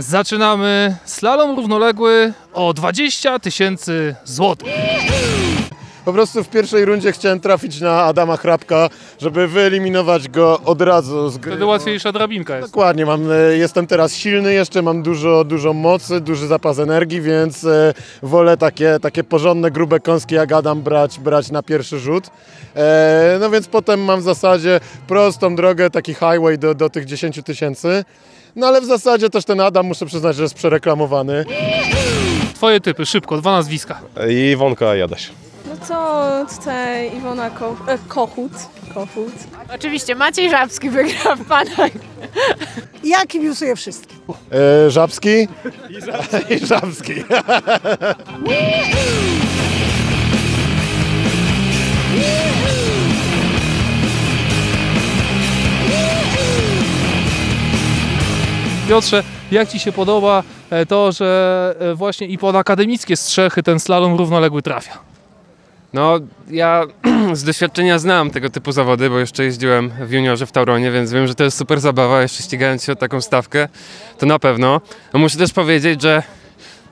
Zaczynamy slalom równoległy o 20 tysięcy złotych. Po prostu w pierwszej rundzie chciałem trafić na Adama Hrabka, żeby wyeliminować go od razu z gry. Wtedy łatwiejsza drabinka jest. Dokładnie, mam, e, jestem teraz silny jeszcze, mam dużo, dużo mocy, duży zapas energii, więc e, wolę takie, takie porządne, grube kąski jak Adam brać, brać na pierwszy rzut. E, no więc potem mam w zasadzie prostą drogę, taki highway do, do tych 10 tysięcy. No ale w zasadzie też ten Adam, muszę przyznać, że jest przereklamowany. Twoje typy, szybko, dwa nazwiska. I Iwonka Jadaś. No co tutaj Iwona Ko e, Kochut. Kochut. Oczywiście Maciej Żabski wygra w Panach. Ja kibicuję wszystkim. E, Żabski? I Żabski. I Żabski. Piotrze, jak Ci się podoba e, to, że e, właśnie i pod akademickie strzechy ten slalom równoległy trafia? No, ja z doświadczenia znam tego typu zawody, bo jeszcze jeździłem w juniorze w Tauronie, więc wiem, że to jest super zabawa, jeszcze ścigając się o taką stawkę, to na pewno. No muszę też powiedzieć, że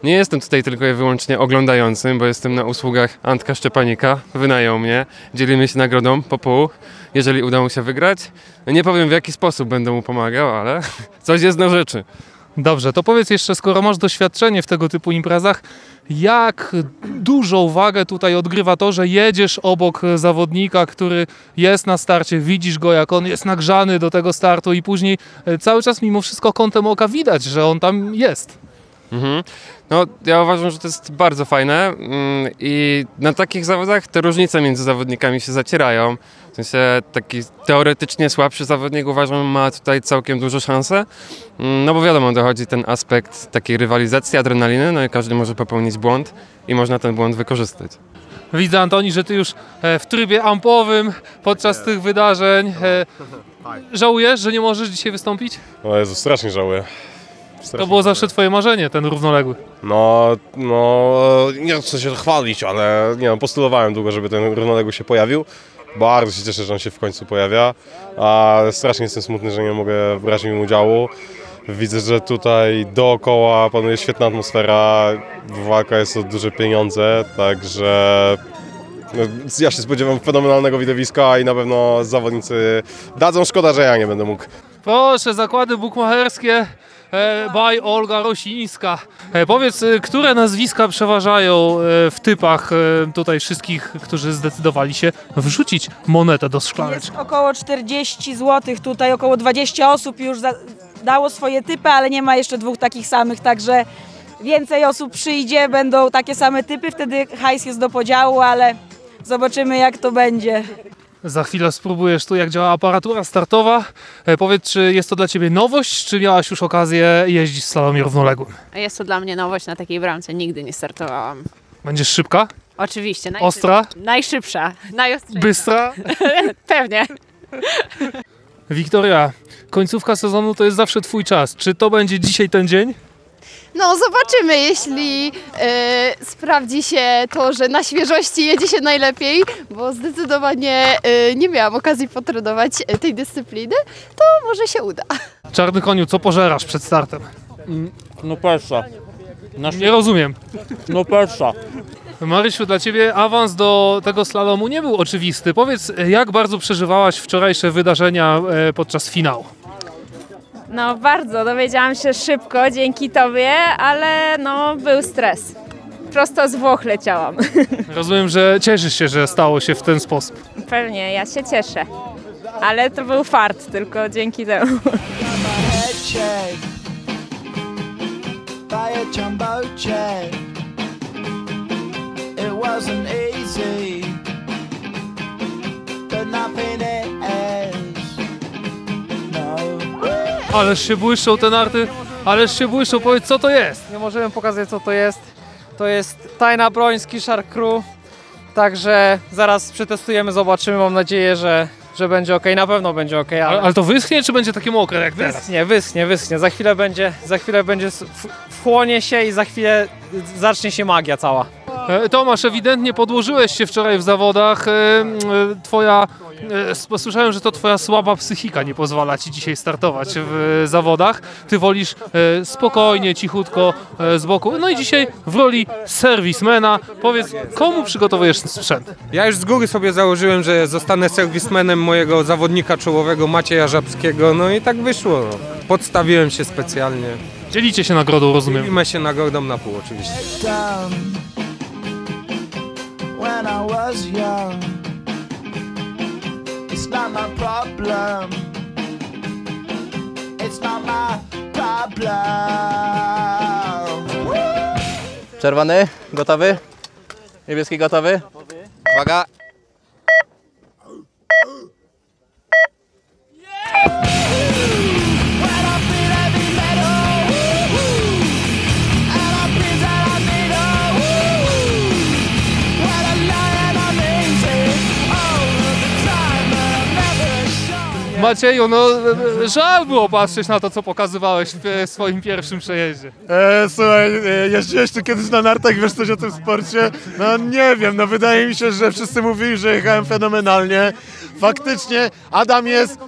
nie jestem tutaj tylko i wyłącznie oglądającym, bo jestem na usługach Antka Szczepanika, wynajął mnie, dzielimy się nagrodą po pół, jeżeli uda mu się wygrać. Nie powiem w jaki sposób będę mu pomagał, ale coś jest na rzeczy. Dobrze, to powiedz jeszcze, skoro masz doświadczenie w tego typu imprezach, jak dużą wagę tutaj odgrywa to, że jedziesz obok zawodnika, który jest na starcie, widzisz go, jak on jest nagrzany do tego startu i później e, cały czas mimo wszystko kątem oka widać, że on tam jest. Mhm. No, ja uważam, że to jest bardzo fajne mm, i na takich zawodach te różnice między zawodnikami się zacierają. W sensie taki teoretycznie słabszy zawodnik uważam ma tutaj całkiem duże szanse, Mm, no bo wiadomo, dochodzi ten aspekt takiej rywalizacji, adrenaliny, no i każdy może popełnić błąd i można ten błąd wykorzystać. Widzę, Antoni, że ty już e, w trybie ampowym podczas tych wydarzeń. e, Żałujesz, że nie możesz dzisiaj wystąpić? O Jezu, strasznie żałuję. To było zawsze twoje marzenie, ten równoległy. No, no, nie chcę się chwalić, ale nie no, postulowałem długo, żeby ten równoległy się pojawił. Bardzo się cieszę, że on się w końcu pojawia, a strasznie jestem smutny, że nie mogę brać w nim udziału. Widzę, że tutaj dookoła panuje świetna atmosfera, walka jest o duże pieniądze, także no, ja się spodziewam fenomenalnego widowiska i na pewno zawodnicy dadzą. Szkoda, że ja nie będę mógł Proszę, zakłady bukmacherskie by Olga Rosińska. E, powiedz, e, które nazwiska przeważają e, w typach e, tutaj wszystkich, którzy zdecydowali się wrzucić monetę do szklaneczki? Jest około 40 zł, tutaj około 20 osób już dało swoje typy, ale nie ma jeszcze dwóch takich samych, także więcej osób przyjdzie, będą takie same typy, wtedy hajs jest do podziału, ale zobaczymy jak to będzie. Za chwilę spróbujesz tu, jak działa aparatura startowa. E, powiedz, czy jest to dla Ciebie nowość, czy miałaś już okazję jeździć w slalomie równoległym? Jest to dla mnie nowość na takiej bramce, nigdy nie startowałam. Będziesz szybka? Oczywiście. najszy- Ostra? Najszybsza, najostrzejsza. Bystra? Pewnie. Wiktoria, końcówka sezonu to jest zawsze Twój czas. Czy to będzie dzisiaj ten dzień? No zobaczymy, jeśli e, sprawdzi się to, że na świeżości jedzie się najlepiej, bo zdecydowanie e, nie miałam okazji potrenować e, tej dyscypliny, to może się uda. Czarny koniu, co pożerasz przed startem? No persa. Na Nie rozumiem. No persa. Marysiu, dla Ciebie awans do tego slalomu nie był oczywisty. Powiedz, jak bardzo przeżywałaś wczorajsze wydarzenia podczas finału? No bardzo, dowiedziałam się szybko dzięki tobie, ale no był stres. Prosto z Włoch leciałam. Rozumiem, że cieszysz się, że stało się w ten sposób. Pewnie, ja się cieszę. Ale to był fart, tylko dzięki temu. It wasn't easy, but nothing is. Ależ się błyszczą te narty, ależ się błyszczą. Powiedz, co to jest? Nie możemy pokazać co to jest. To jest tajna broń z Kishar Crew. Także zaraz przetestujemy, zobaczymy. Mam nadzieję, że, że będzie ok. Na pewno będzie ok. Ale, Ale, ale to wyschnie, czy będzie takie mokre jak teraz? wyschnie, wyschnie, wyschnie. Za chwilę będzie, za chwilę będzie wchłonie się i za chwilę zacznie się magia cała. E, Tomasz, ewidentnie podłożyłeś się wczoraj w zawodach. E, e, Twoja, słyszałem, że to twoja słaba psychika nie pozwala ci dzisiaj startować w zawodach. Ty wolisz spokojnie, cichutko z boku. No i dzisiaj w roli serwismena powiedz, komu przygotowujesz sprzęt? Ja już z góry sobie założyłem, że zostanę serwismenem mojego zawodnika czołowego Macieja Żabskiego, no i tak wyszło. No. Podstawiłem się specjalnie. Dzielicie się nagrodą, rozumiem. Dzielimy się nagrodą na pół oczywiście. When I was young. It's not my problem. It's not my problem. Czerwony, gotowy? Niebieski gotowy? Uwaga! Macieju, no żal było patrzeć na to, co pokazywałeś w swoim pierwszym przejeździe. E, słuchaj, e, jeździłeś tu kiedyś na nartach, wiesz coś o tym sporcie? No nie wiem, no wydaje mi się, że wszyscy mówili, że jechałem fenomenalnie. Faktycznie Adam jest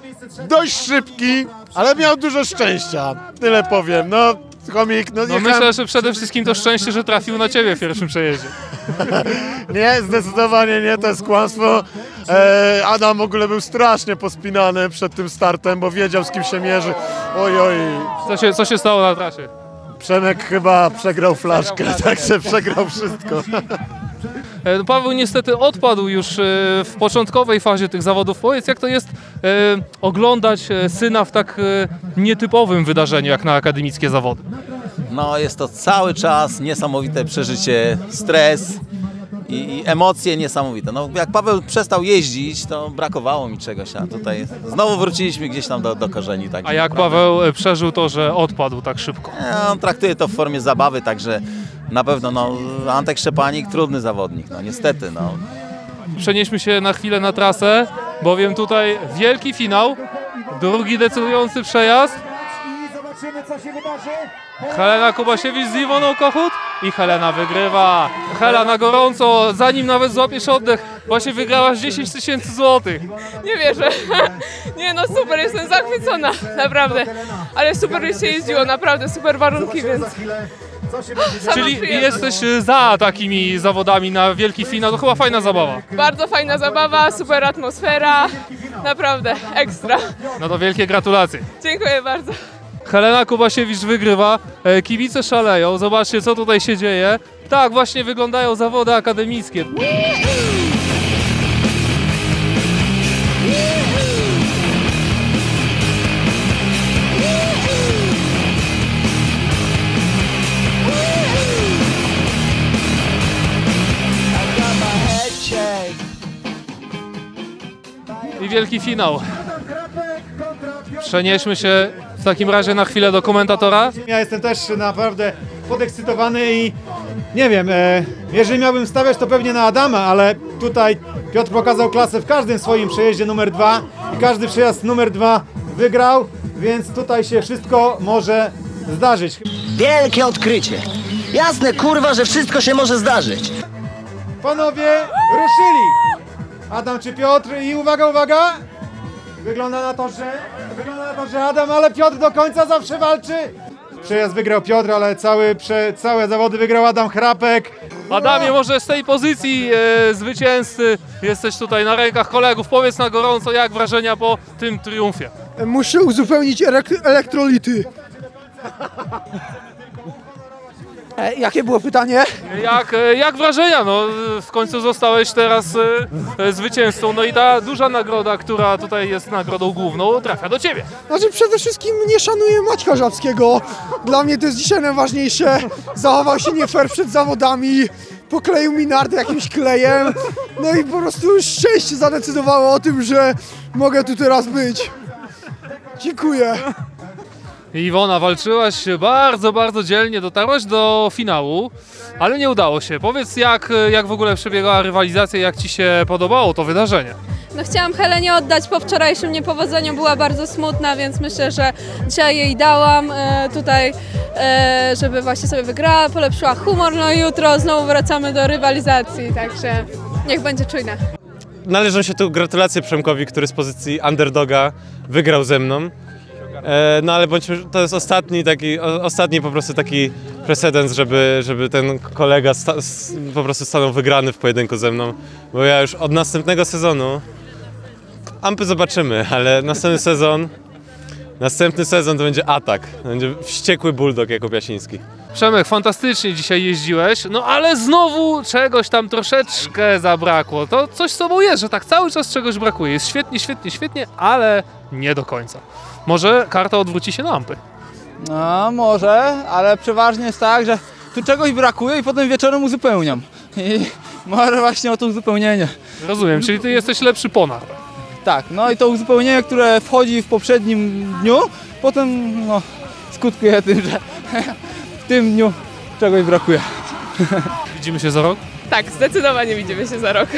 dość szybki, ale miał dużo szczęścia. Tyle powiem, no chomik, no, No myślę, że przede wszystkim to szczęście, że trafił na ciebie w pierwszym przejeździe. Nie, zdecydowanie nie, to jest kłamstwo. E, Adam w ogóle był strasznie pospinany przed tym startem, bo wiedział z kim się mierzy. Oj, oj. Co się, co się stało na trasie? Przemek chyba przegrał flaszkę, także przegrał wszystko. E, no, Paweł niestety odpadł już e, w początkowej fazie tych zawodów. Powiedz, jak to jest e, oglądać syna w tak nietypowym wydarzeniu, jak na akademickie zawody? No jest to cały czas niesamowite przeżycie, stres i, emocje niesamowite. No jak Paweł przestał jeździć, to brakowało mi czegoś, a tutaj znowu wróciliśmy gdzieś tam do, do korzeni. Tak A jak Paweł e, przeżył to, że odpadł tak szybko? Ja, on traktuje to w formie zabawy, także na pewno no, Antek Szczepanik trudny zawodnik, no niestety. No. Przenieśmy się na chwilę na trasę, bowiem tutaj wielki finał, drugi decydujący przejazd. Helena Kubasiewicz z Iwoną Kochut i Helena wygrywa. Hela na gorąco, zanim nawet złapiesz oddech, właśnie wygrałaś 10 tysięcy złotych. Nie wierzę. Nie no super, jestem zachwycona, naprawdę. Ale super się jeździło, naprawdę super warunki, więc... Czyli jesteś y, za takimi zawodami na wielki finał, to chyba fajna zabawa. Bardzo fajna zabawa, super atmosfera, naprawdę ekstra. No to wielkie gratulacje. Dziękuję bardzo. Helena Kubasiewicz wygrywa, e, kibice szaleją, zobaczcie co tutaj się dzieje. Tak właśnie wyglądają zawody akademickie. Wielki finał. Przenieśmy się w takim razie na chwilę do komentatora. Ja jestem też naprawdę podekscytowany i nie wiem, e, jeżeli miałbym stawiać to pewnie na Adama, ale tutaj Piotr pokazał klasę w każdym swoim przejeździe numer dwa i każdy przejazd numer dwa wygrał, więc tutaj się wszystko może zdarzyć. Wielkie odkrycie. Jasne, kurwa, że wszystko się może zdarzyć. Panowie ruszyli! Adam czy Piotr i uwaga, uwaga! Wygląda na to, że wygląda na to, że Adam, ale Piotr do końca zawsze walczy. Przejazd wygrał Piotr, ale cały, prze, całe zawody wygrał Adam Chrapek. Adamie, może z tej pozycji e, zwycięzcy jesteś tutaj na rękach kolegów. Powiedz na gorąco, jak wrażenia po tym triumfie. Muszę uzupełnić elek- elektrolity. E, jakie było pytanie? Jak, e, jak wrażenia? No, w końcu zostałeś teraz e, e, zwycięzcą. No i ta duża nagroda, która tutaj jest nagrodą główną, trafia do ciebie. Znaczy przede wszystkim nie szanuję Maćka Żabskiego. Dla mnie to jest dzisiaj najważniejsze. Zachował się nie fair przed zawodami. Pokleił mi nardę jakimś klejem. No i po prostu szczęście zadecydowało o tym, że mogę tu teraz być. Dziękuję. Iwona, walczyłaś bardzo, bardzo dzielnie, dotarłaś do finału, ale nie udało się. Powiedz, jak, jak w ogóle przebiegała rywalizacja, jak Ci się podobało to wydarzenie? No chciałam Helenie oddać po wczorajszym niepowodzeniu, była bardzo smutna, więc myślę, że dzisiaj jej dałam e, tutaj, e, żeby właśnie sobie wygrała, polepszyła humor, no i jutro znowu wracamy do rywalizacji, także niech będzie czujna. Należą się tu gratulacje Przemkowi, który z pozycji underdoga wygrał ze mną. E, no ale to jest ostatni taki, ostatni po prostu taki precedens, żeby, żeby ten kolega sta, po prostu stanął wygrany w pojedynku ze mną. Bo ja już od następnego sezonu, ampy zobaczymy, ale następny sezon, następny sezon to będzie atak. Będzie wściekły bulldog Jakub Jasiński. Przemek, fantastycznie dzisiaj jeździłeś, no ale znowu czegoś tam troszeczkę zabrakło. To coś z sobą jest, że tak cały czas czegoś brakuje. Jest świetnie, świetnie, świetnie, ale nie do końca. Może karta odwróci się na lampy. No, może, ale przeważnie jest tak, że tu czegoś brakuje i potem wieczorem uzupełniam. I może właśnie o to uzupełnienie. Rozumiem, czyli ty jesteś lepszy ponar. Tak, no i to uzupełnienie, które wchodzi w poprzednim dniu, potem no, skutkuje tym, że tym dniu czegoś brakuje. Widzimy się za rok? Tak, zdecydowanie widzimy się za rok.